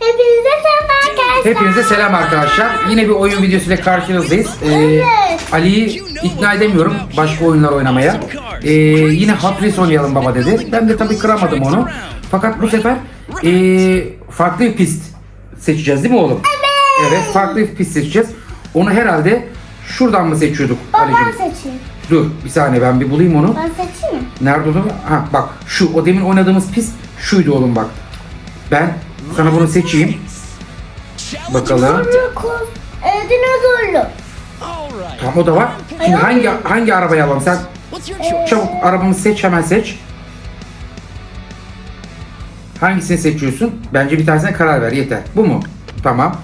Hepinize selam arkadaşlar. Hepinize selam arkadaşlar. Yine bir oyun videosuyla karşınızdayız. Ee, Evet. Ali'yi ikna edemiyorum başka oyunlar oynamaya. Ee, yine Hot Wheels oynayalım baba dedi. Ben de tabii kıramadım onu. Fakat bu sefer ee, farklı bir pist seçeceğiz değil mi oğlum? Evet. Evet farklı bir pist seçeceğiz. Onu herhalde şuradan mı seçiyorduk Baba ben Ali'cim? seçeyim. Dur bir saniye ben bir bulayım onu. Ben seçeyim mi? Nerede olduğunu? Ha bak şu o demin oynadığımız pist şuydu oğlum bak. Ben sana bunu seçeyim. Bakalım. Zorlu kuz. E, dinozorlu. Tamam o da var. Şimdi hangi hangi arabayı alalım? Sen çabuk arabamı seç hemen seç. Hangisini seçiyorsun? Bence bir tanesine karar ver yeter. Bu mu? Tamam.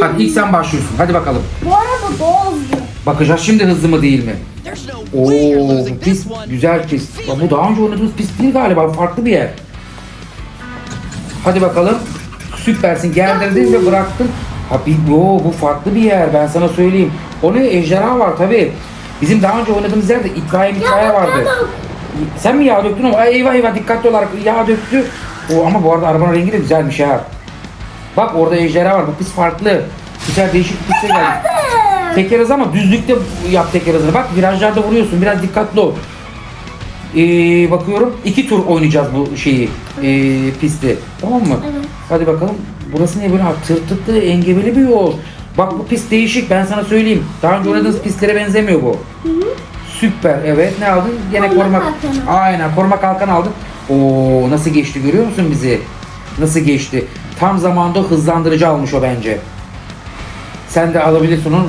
Hadi ilk sen başlıyorsun. Hadi bakalım. Bu araba hızlı. Bakacağız şimdi hızlı mı değil mi? Oo bu pist güzel pist. Ya Bu daha önce oynadığımız pist değil galiba. Farklı bir yer. Hadi bakalım. Süpersin. Gerdirdin ve bıraktın. Ha bir, yo, bu farklı bir yer. Ben sana söyleyeyim. O ne? Ejderha var tabi. Bizim daha önce oynadığımız yerde itfaiye itfaiye vardı. Sen mi yağ döktün ama Ay, eyvah eyvah dikkatli olarak yağ döktü. O, ama bu arada arabanın rengi de güzelmiş ha. Bak orada ejderha var. Bu pist farklı. Güzel değişik bir piste geldi. Teker hızı ama düzlükte yap teker hızını. Bak virajlarda vuruyorsun. Biraz dikkatli ol. Ee, bakıyorum iki tur oynayacağız bu şeyi ee, pisti. Tamam mı? Evet. Hadi bakalım. Burası ne böyle tırtıklı engebeli bir yol. Bak bu pist değişik ben sana söyleyeyim. Daha önce oynadığınız pistlere benzemiyor bu. Süper evet ne aldın? Gene Koruma. Aynen koruma kalkan aldın. Oo nasıl geçti görüyor musun bizi? Nasıl geçti? Tam zamanda hızlandırıcı almış o bence. Sen de alabilirsin onu.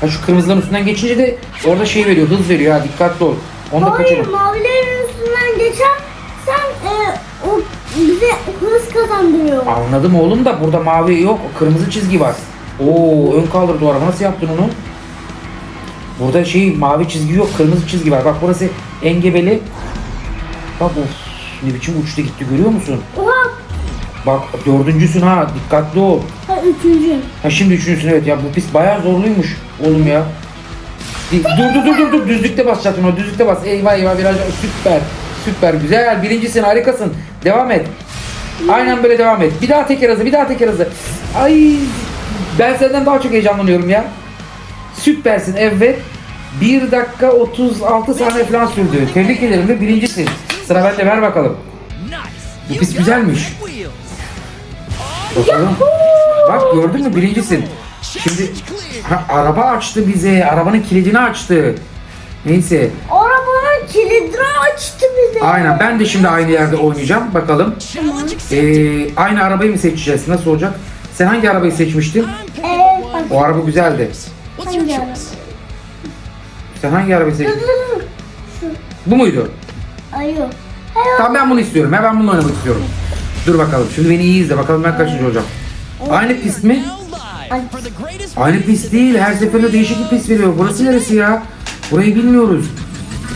Ha şu kırmızıların üstünden geçince de orada şey veriyor, hız veriyor ha dikkatli ol. Onu da Hayır kaçırma. mavilerin üstünden geçen sen e, o bize hız kazandırıyor. Anladım oğlum da burada mavi yok, kırmızı çizgi var. Oo ön kaldırdı o araba. Nasıl yaptın onu? Burada şey mavi çizgi yok, kırmızı çizgi var. Bak burası engebeli. Bak of ne biçim uçtu gitti görüyor musun? Oha. Bak dördüncüsün ha dikkatli ol. Ha üçüncü. Ha şimdi üçüncüsün evet ya bu pist bayağı zorluymuş oğlum ya. Dur dur dur dur dur düzlükte basacaksın o düzlükte bas. Eyvah eyvah viraj süper. Süper güzel birincisin harikasın. Devam et. Aynen böyle devam et. Bir daha teker hızı bir daha teker hızı. Ay ben senden daha çok heyecanlanıyorum ya. Süpersin evet. 1 dakika 36 saniye falan sürdü. Tebrik ederim ve birincisin. Sıra bende ver bakalım. Bu pist güzelmiş. Bakalım. Bak gördün mü birincisin. Şimdi ha, araba açtı bize. Arabanın kilidini açtı. Neyse. Arabanın kilidini açtı bize. Aynen ben de şimdi aynı yerde oynayacağım. Bakalım. Ee, aynı arabayı mı seçeceğiz? Nasıl olacak? Sen hangi arabayı seçmiştin? Evet. O araba güzeldi. Hangi araba? Sen hangi arabayı seçtin? Bu muydu? Ay yok. Hayır. Tamam ben bunu istiyorum. Ben bunu oynamak istiyorum. Dur bakalım. Şimdi beni iyi izle. Bakalım ben kaçıncı olacağım. Aynı pist mi? Aynı pist değil. Her seferinde değişik bir pist veriyor. Burası neresi ya? Burayı bilmiyoruz.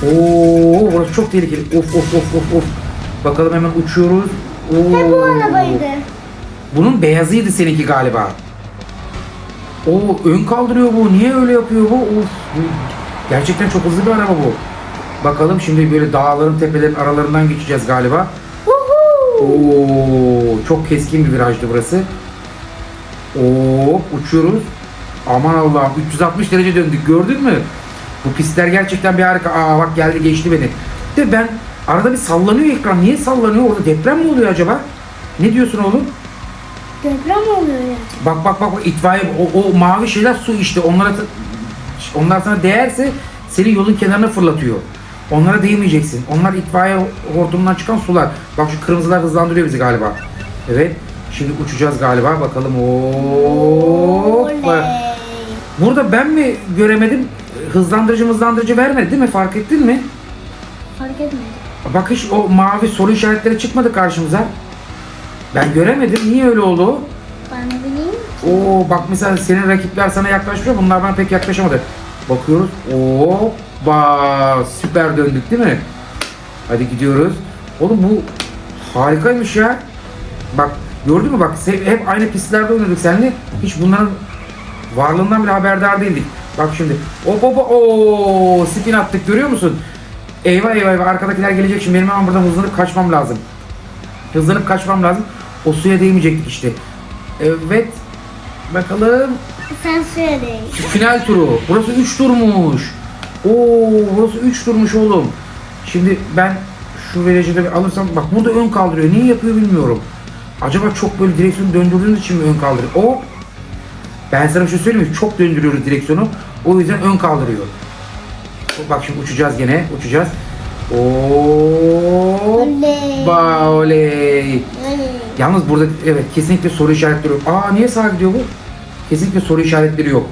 Oo, burası çok tehlikeli. Of of of of of. Bakalım hemen uçuyoruz. Oo. He bu arabaydı. Bunun beyazıydı seninki galiba. Oo ön kaldırıyor bu. Niye öyle yapıyor bu? Of. Gerçekten çok hızlı bir araba bu. Bakalım şimdi böyle dağların tepelerin aralarından geçeceğiz galiba. Oo, çok keskin bir virajdı burası. Oo, uçuyoruz. Aman Allah'ım 360 derece döndük gördün mü? Bu pistler gerçekten bir harika. Aa bak geldi geçti beni. De ben arada bir sallanıyor ekran. Niye sallanıyor? Orada deprem mi oluyor acaba? Ne diyorsun oğlum? Deprem oluyor ya. Bak bak bak bak, itfaiye o, o mavi şeyler su işte. Onlara onlar sana değerse seni yolun kenarına fırlatıyor. Onlara değmeyeceksin. Onlar itfaiye hortumundan çıkan sular. Bak şu kırmızılar hızlandırıyor bizi galiba. Evet. Şimdi uçacağız galiba. Bakalım. Hoppa. Burada ben mi göremedim? Hızlandırıcı hızlandırıcı vermedi değil mi? Fark ettin mi? Fark etmedi. Bak hiç o mavi soru işaretleri çıkmadı karşımıza. Ben göremedim. Niye öyle oldu? Ben bileyim. Oo bak mesela senin rakipler sana yaklaşıyor. Bunlar bana pek yaklaşamadı. Bakıyoruz. Hoppa süper döndük değil mi? Hadi gidiyoruz. Oğlum bu harikaymış ya. Bak gördün mü bak hep aynı pistlerde oynadık seninle. Hiç bunların varlığından bile haberdar değildik. Bak şimdi. Hop hop. Oo spin attık görüyor musun? Eyvah eyvah eyvah arkadakiler gelecek şimdi benim hemen buradan hızlanıp kaçmam lazım. Hızlanıp kaçmam lazım. O suya değmeyecektik işte. Evet. Bakalım. Sen söyle. Final turu. Burası 3 turmuş. Oo, burası 3 turmuş oğlum. Şimdi ben şu de bir alırsam bak burada ön kaldırıyor. Niye yapıyor bilmiyorum. Acaba çok böyle direksiyonu döndürdüğümüz için mi ön kaldırıyor? O ben sana bir şey söyleyeyim mi? Çok döndürüyoruz direksiyonu. O yüzden ön kaldırıyor. Bak şimdi uçacağız gene. Uçacağız. Oo. Ba. Oley. Yalnız burada evet kesinlikle soru işaretleri yok. Aa niye sağa gidiyor bu? Kesinlikle soru işaretleri yok.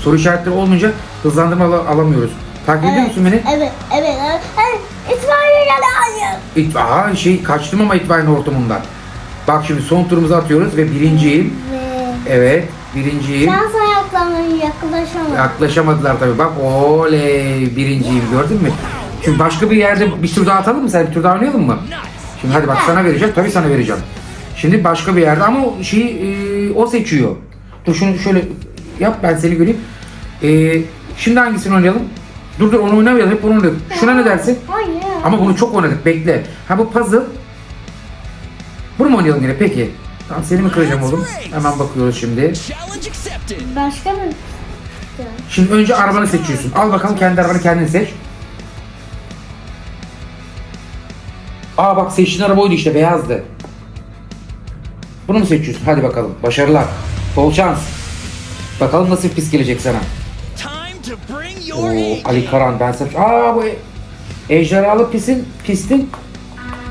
Soru işaretleri olmayınca hızlandırma al- alamıyoruz. Takip ediyor musun beni? Evet, evet, evet. evet. İtfaiye geldi, hayır. İt Aha şey kaçtım ama itfaiyenin ortamından. Bak şimdi son turumuzu atıyoruz ve birinciyim. Ve Evet birinciyim. şans ayaklarına yaklaşamadım. Yaklaşamadılar tabii bak oley birinciyim gördün mü? Şimdi başka bir yerde bir tur daha atalım mı sen bir tur daha oynayalım mı? Şimdi hadi bak sana vereceğim tabii sana vereceğim. Şimdi başka bir yerde ama o şeyi e, o seçiyor. Dur şunu şöyle yap ben seni göreyim. E, şimdi hangisini oynayalım? Dur dur onu oynamayalım hep bunu oynayalım. Şuna ne dersin? Hayır. Ama bunu çok oynadık bekle. Ha bu puzzle. Bunu mu oynayalım yine peki? Tamam seni mi kıracağım oğlum? Hemen bakıyoruz şimdi. Başka bir... Şimdi önce arabanı seçiyorsun. Al bakalım kendi arabanı kendin seç. Aa bak seçtiğin araba oydu işte beyazdı. Bunu mu seçiyorsun? Hadi bakalım. Başarılar. Bol şans. Bakalım nasıl pis gelecek sana. Oo. Ali Karan ben sana... Aa bu ejderhalı pisin, pistin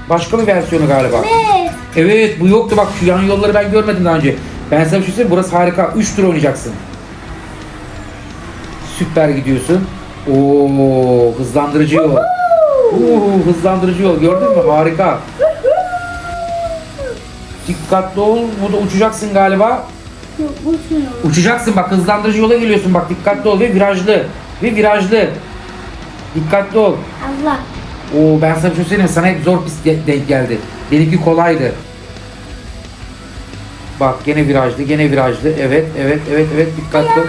başka bir versiyonu galiba. Evet. Evet bu yoktu bak şu yan yolları ben görmedim daha önce. Ben sana bir şey söyleyeyim burası harika. 3 tur oynayacaksın. Süper gidiyorsun. Oo hızlandırıcı yol. Oo hızlandırıcı yol gördün mü? Harika. Dikkatli ol. Burada uçacaksın galiba. Yok. Uçacaksın bak hızlandırıcı yola geliyorsun bak dikkatli ol ve virajlı. Ve virajlı. Dikkatli ol. Allah. Oo ben sana bir şey söyleyeyim mi? Sana hep zor pist de- denk geldi. Benimki kolaydı. Bak gene virajlı, gene virajlı. Evet, evet, evet, evet dikkatli. ol.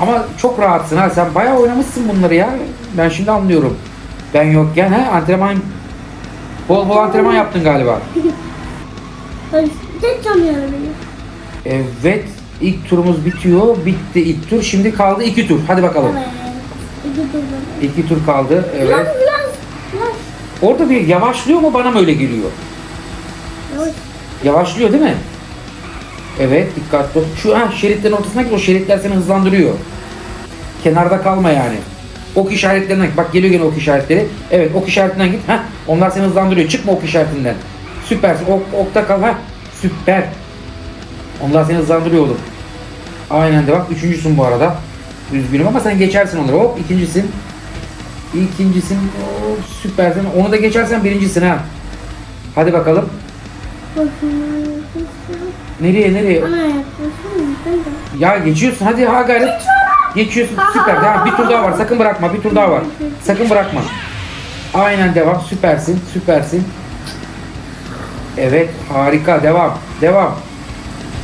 Ama çok rahatsın ha. Sen bayağı oynamışsın bunları ya. Ben şimdi anlıyorum. Ben yokken ha antrenman bol bol antrenman yaptın galiba. ben beni. Evet. ilk turumuz bitiyor. Bitti ilk tur. Şimdi kaldı iki tur. Hadi bakalım. İki bana. İki tur kaldı. Evet. biraz, biraz. Orada bir yavaşlıyor mu bana mı öyle geliyor? Yavaş. Yavaşlıyor değil mi? Evet dikkatli ol. Şu ha şeritlerin ortasına git o şeritler seni hızlandırıyor. Kenarda kalma yani. Ok işaretlerinden git. Bak geliyor gene ok işaretleri. Evet ok işaretinden git. Ha onlar seni hızlandırıyor. Çıkma ok işaretinden. Süpersin. Ok, okta kal. Ha süper. Onlar seni hızlandırıyor oğlum. Aynen devam. Üçüncüsün bu arada. Üzgünüm ama sen geçersin onları. Hop ikincisin. İkincisin. Hop, süpersin. Onu da geçersen birincisin ha. Hadi bakalım. Nereye nereye? De. Ya geçiyorsun hadi ha gayret. Geçiyorsun süper. Devam. Bir tur daha var. Sakın bırakma. Bir tur daha var. Sakın bırakma. Aynen devam. Süpersin. Süpersin. Evet harika. Devam. Devam.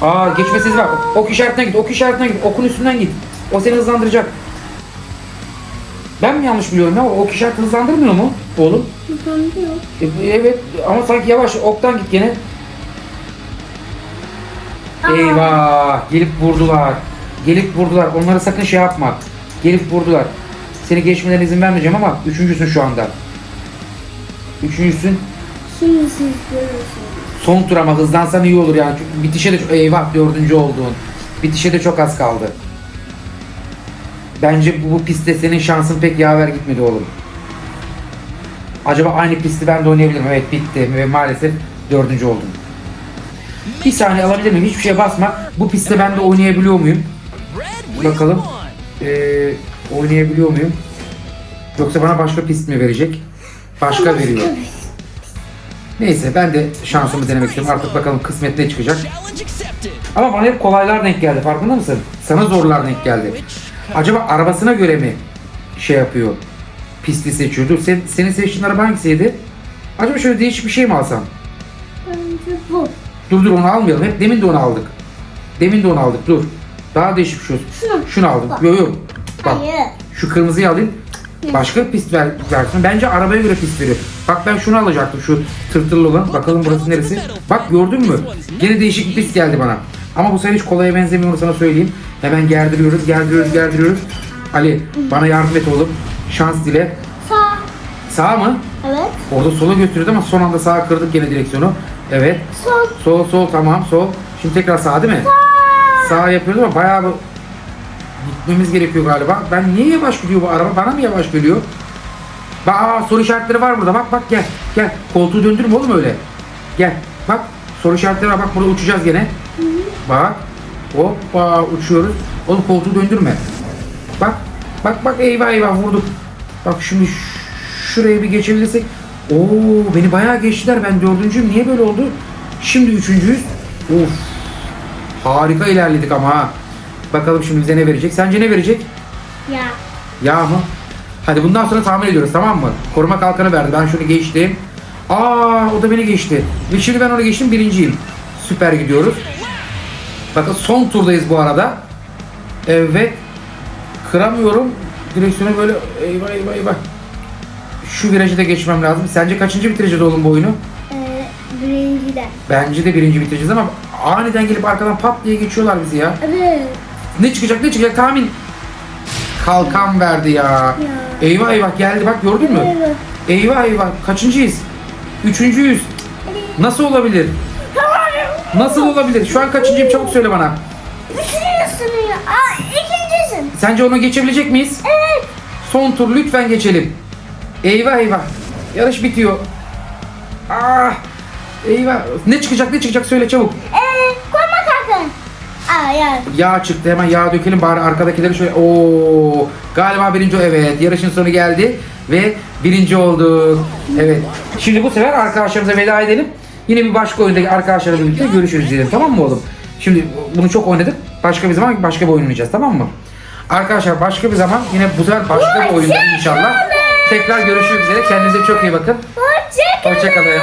Aa geçmesiz var. Ok işaretine git. Ok işaretine git. Okun üstünden git. O seni hızlandıracak. Ben mi yanlış biliyorum ya? Ok işareti hızlandırmıyor mu oğlum? Hızlanıyor. E, evet ama sanki yavaş. Oktan git gene. Aa. Eyvah! Gelip vurdular. Gelip vurdular. Onlara sakın şey yapma. Gelip vurdular. Seni geçmelerine izin vermeyeceğim ama üçüncüsün şu anda. Üçüncüsün. Şimdi siz görüyorsunuz. Son tur ama hızlansan iyi olur yani. Çünkü bitişe de çok... Eyvah dördüncü oldun. Bitişe de çok az kaldı. Bence bu, bu pistte senin şansın pek yaver gitmedi oğlum. Acaba aynı pisti ben de oynayabilirim. Evet bitti ve maalesef dördüncü oldum. Bir saniye alabilir miyim? Hiçbir şeye basma. Bu pistte ben de oynayabiliyor muyum? Bakalım. Ee, oynayabiliyor muyum? Yoksa bana başka pist mi verecek? Başka veriyor. Neyse ben de şansımı denemek istiyorum. Artık bakalım kısmet ne çıkacak. Ama bana hep kolaylar denk geldi farkında mısın? Sana zorlar denk geldi. Acaba arabasına göre mi şey yapıyor? Pisti seçiyor. Dur sen, senin seçtiğin araba hangisiydi? Acaba şöyle değişik bir şey mi alsam? Bence bu. Dur dur onu almayalım. Hep demin de onu aldık. Demin de onu aldık. Dur. Daha değişik bir şey olsun. Şunu. Şunu aldım. Bak. Yok yok. Bak. Hayır. Şu kırmızıyı alayım. Başka pist ver, versin. Bence arabaya göre pist veriyor. Bak ben şunu alacaktım şu tırtırlı olan. Bakalım burası neresi? Bak gördün mü? Gene değişik bir pist geldi bana. Ama bu sefer hiç kolaya benzemiyor sana söyleyeyim. Hemen gerdiriyoruz, gerdiriyoruz, gerdiriyoruz. Ali bana yardım et oğlum. Şans dile. Sağ. Sağ mı? Evet. Orada sola götürüyordu ama son anda sağa kırdık gene direksiyonu. Evet. Sol. Sol sol tamam sol. Şimdi tekrar sağ değil mi? Sağ yapıyoruz ama bayağı bir gitmemiz gerekiyor galiba. Ben niye yavaş gidiyor bu araba? Bana mı yavaş geliyor? Bak aa, soru işaretleri var burada. Bak bak gel. Gel. Koltuğu döndürme oğlum öyle. Gel. Bak soru işaretleri var. Bak burada uçacağız gene. Bak. Hoppa uçuyoruz. Oğlum koltuğu döndürme. Bak. Bak bak eyvah eyvah vurduk. Bak şimdi şuraya bir geçebilirsek. Oo beni bayağı geçtiler. Ben dördüncüyüm. Niye böyle oldu? Şimdi üçüncüyüz. Of. Harika ilerledik ama ha. Bakalım şimdi bize ne verecek? Sence ne verecek? Ya. Yağ mı? Hadi bundan sonra tahmin ediyoruz tamam mı? Koruma kalkanı verdi. Ben şunu geçtim. Aa o da beni geçti. Ve şimdi ben onu geçtim birinciyim. Süper gidiyoruz. Bakın son turdayız bu arada. Evet. Kıramıyorum. Direksiyonu böyle eyvah eyvah eyvah. Şu virajı da geçmem lazım. Sence kaçıncı bitireceğiz oğlum bu oyunu? Ee, birinci de. Bence de birinci bitireceğiz ama aniden gelip arkadan pat diye geçiyorlar bizi ya. Evet. Ne çıkacak ne çıkacak tahmin. Kalkan verdi ya. Eyvah eyvah geldi bak gördün mü? Evet. Eyvah eyvah kaçıncıyız? Üçüncüyüz. Nasıl olabilir? Nasıl olabilir? Şu an kaçıncıyım çabuk söyle bana. Üçüncüsün ya. Aa, ikincisin. Sence onu geçebilecek miyiz? Evet. Son tur lütfen geçelim. Eyvah eyvah. Yarış bitiyor. Ah! Eyvah. Ne çıkacak ne çıkacak söyle çabuk. Kalkın. Ya. Yağ çıktı hemen yağ dökelim bari arkadakileri şöyle Oo galiba birinci o evet yarışın sonu geldi ve birinci olduk. Evet. Şimdi bu sefer arkadaşlarımıza veda edelim. Yine bir başka oyundaki arkadaşlarla birlikte görüşürüz diyelim tamam mı oğlum? Şimdi bunu çok oynadık. Başka bir zaman başka bir oyun oynayacağız tamam mı? Arkadaşlar başka bir zaman yine bu sefer başka bir oyunda inşallah. Tekrar görüşmek üzere. Kendinize çok iyi bakın. Hoşçakalın. Hoşçakalın.